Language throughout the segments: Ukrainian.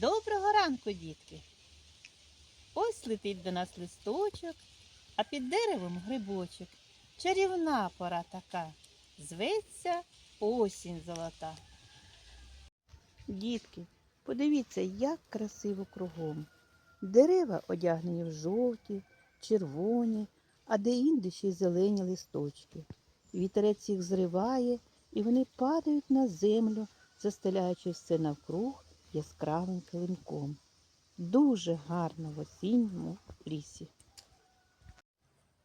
Доброго ранку, дітки! Ось летить до нас листочок, а під деревом грибочок. Чарівна пора така, зветься осінь золота. Дітки, подивіться, як красиво кругом. Дерева одягнені в жовті, червоні, а де-інде ще й зелені листочки. Вітерець їх зриває, і вони падають на землю, застеляючи все навкруг яскравим килимком. Дуже гарно в осінньому лісі.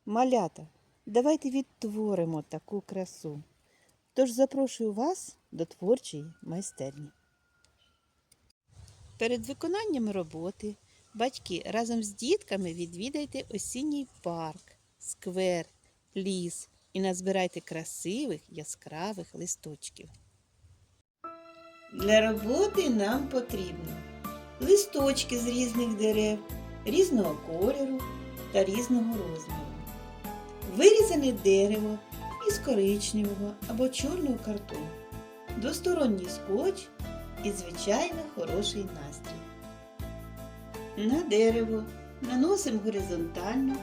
Малята, давайте відтворимо таку красу. Тож запрошую вас до творчої майстерні. Перед виконанням роботи батьки разом з дітками відвідайте осінній парк, сквер, ліс і назбирайте красивих яскравих листочків. Для роботи нам потрібно листочки з різних дерев, різного кольору та різного розміру, вирізане дерево із коричневого або чорного картону, двосторонній скотч і, звичайно, хороший настрій. На дерево наносимо горизонтально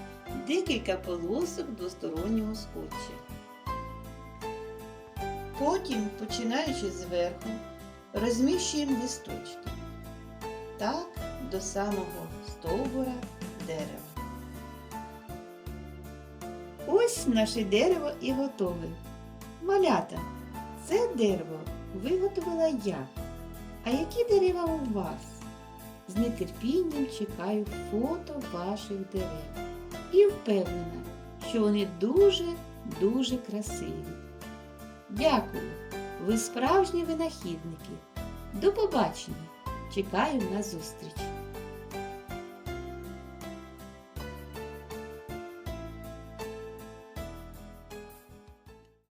декілька полосок двостороннього скотча. Потім, починаючи зверху, розміщуємо листочки. Так до самого стовбура дерева. Ось наше дерево і готове. Малята, це дерево виготовила я. А які дерева у вас? З нетерпінням чекаю фото ваших дерев. І впевнена, що вони дуже-дуже красиві. Дякую! Ви справжні винахідники. До побачення! Чекаю на зустріч!